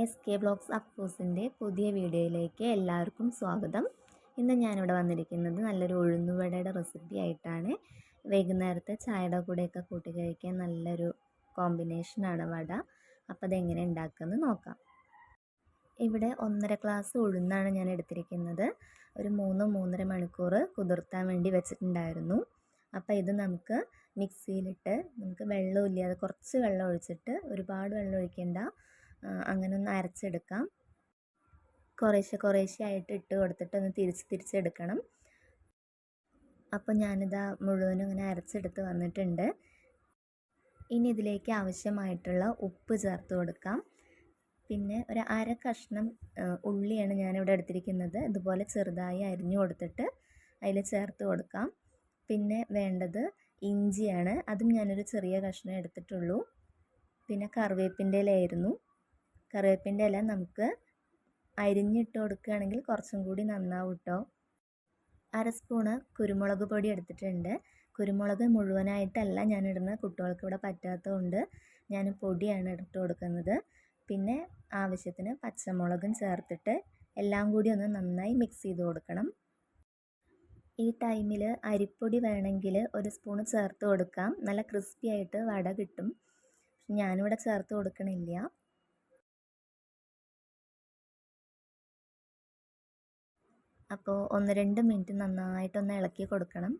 S K blogs അഫ്കൂസിന്റെ പുതിയ വീഡിയോയിലേക്ക് എല്ലാവർക്കും സ്വാഗതം. ഇന്ന് ഞാനിവിടെ വന്നിരിക്കുന്നത് നല്ലൊരു ഉഴുന്നുവടയുടെ റെസിപ്പി ആയിട്ടാണ്. വൈകുന്നേരത്തെ ചായയുടെ കൂടെയൊക്കെ കൂട്ടി കഴിക്കാൻ നല്ലൊരു കോമ്പിനേഷനാണ് വട. അപ്പോൾ അതെങ്ങനെ ഉണ്ടാക്കുമെന്ന് നോക്കാം. ഇവിടെ ഒന്നര ഗ്ലാസ് ഉഴുന്നാണ് ഞാൻ എടുത്തിരിക്കുന്നത്. ഒരു മൂന്ന് മൂന്നര മണിക്കൂർ കുതിർത്താൻ വേണ്ടി വെച്ചിട്ടുണ്ടായിരുന്നു. അപ്പോൾ ഇത് നമുക്ക് മിക്സിയിലിട്ട് നമുക്ക് വെള്ളമില്ലാതെ കുറച്ച് വെള്ളം ഒഴിച്ചിട്ട് ഒരുപാട് വെള്ളം ഒഴിക്കേണ്ട. അങ്ങനെ ഒന്ന് അരച്ചെടുക്കാം. കുറേശ്ശെ കുറേശ്ശെ ആയിട്ട് ഇട്ട് കൊടുത്തിട്ട് ഒന്ന് തിരിച്ച് തിരിച്ചെടുക്കണം. അപ്പോൾ ഞാനിതാ മുഴുവനും ഇങ്ങനെ അരച്ചെടുത്ത് വന്നിട്ടുണ്ട്. ഇനി ഇതിലേക്ക് ആവശ്യമായിട്ടുള്ള ഉപ്പ് ചേർത്ത് കൊടുക്കാം. പിന്നെ ഒരു അര കഷ്ണം ഉള്ളിയാണ് ഞാനിവിടെ എടുത്തിരിക്കുന്നത്. ഇതുപോലെ ചെറുതായി അരിഞ്ഞു കൊടുത്തിട്ട് അതിൽ ചേർത്ത് കൊടുക്കാം. പിന്നെ വേണ്ടത് ഇഞ്ചിയാണ്. അതും ഞാനൊരു ചെറിയ കഷ്ണം എടുത്തിട്ടുള്ളൂ. പിന്നെ കറിവേപ്പിന്റെ ഇലയായിരുന്നു. കറിവേപ്പിന്റെ ഇല നമുക്ക് അരിഞ്ഞിട്ട് കൊടുക്കുകയാണെങ്കിൽ കുറച്ചും കൂടി നന്നാവും കേട്ടോ അര സ്പൂണ് കുരുമുളക് പൊടി എടുത്തിട്ടുണ്ട്. കുരുമുളക് മുഴുവനായിട്ടല്ല ഞാൻ ഇടുന്നത് കുട്ടികൾക്ക് ഇവിടെ പറ്റാത്തതുകൊണ്ട് ഞാൻ പൊടിയാണ് ഇട്ട് കൊടുക്കുന്നത്. പിന്നെ ആവശ്യത്തിന് പച്ചമുളകും ചേർത്തിട്ട് എല്ലാം കൂടി ഒന്ന് നന്നായി മിക്സ് ചെയ്ത് കൊടുക്കണം. ഈ ടൈമിൽ അരിപ്പൊടി വേണമെങ്കിൽ ഒരു സ്പൂണ് ചേർത്ത് കൊടുക്കാം. നല്ല ക്രിസ്പി ആയിട്ട് വട കിട്ടും. ഞാനിവിടെ ചേർത്ത് കൊടുക്കണില്ല. അപ്പോൾ ഒന്ന് രണ്ട് മിനിറ്റ് നന്നായിട്ടൊന്ന് ഇളക്കി കൊടുക്കണം.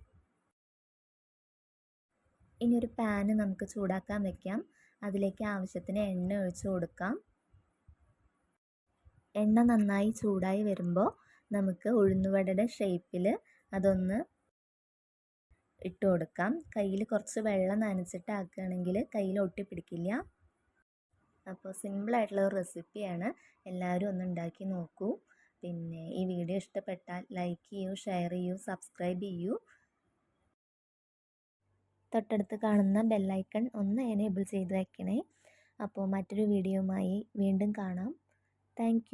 ഇനി ഒരു പാന് നമുക്ക് ചൂടാക്കാൻ വെക്കാം. അതിലേക്ക് ആവശ്യത്തിന് എണ്ണ ഒഴിച്ച് കൊടുക്കാം. എണ്ണ നന്നായി ചൂടായി വരുമ്പോൾ നമുക്ക് ഉഴുന്നുവടയുടെ ഷേപ്പിൽ അതൊന്ന് ഇട്ട് കൊടുക്കാം. കയ്യിൽ കുറച്ച് വെള്ളം നനച്ചിട്ടാക്കുകയാണെങ്കിൽ കയ്യിൽ ഒട്ടിപ്പിടിക്കില്ല. അപ്പോൾ സിമ്പിളായിട്ടുള്ള ഒരു റെസിപ്പിയാണ്. എല്ലാവരും ഒന്ന് ഉണ്ടാക്കി നോക്കൂ. പിന്നെ ഈ വീഡിയോ ഇഷ്ടപ്പെട്ടാൽ ലൈക്ക് ചെയ്യൂ ഷെയർ ചെയ്യൂ സബ്സ്ക്രൈബ് ചെയ്യൂ. തൊട്ടടുത്ത് കാണുന്ന ബെല്ലൈക്കൺ ഒന്ന് എനേബിൾ ചെയ്ത് വയ്ക്കണേ അപ്പോൾ മറ്റൊരു വീഡിയോയുമായി വീണ്ടും കാണാം. താങ്ക്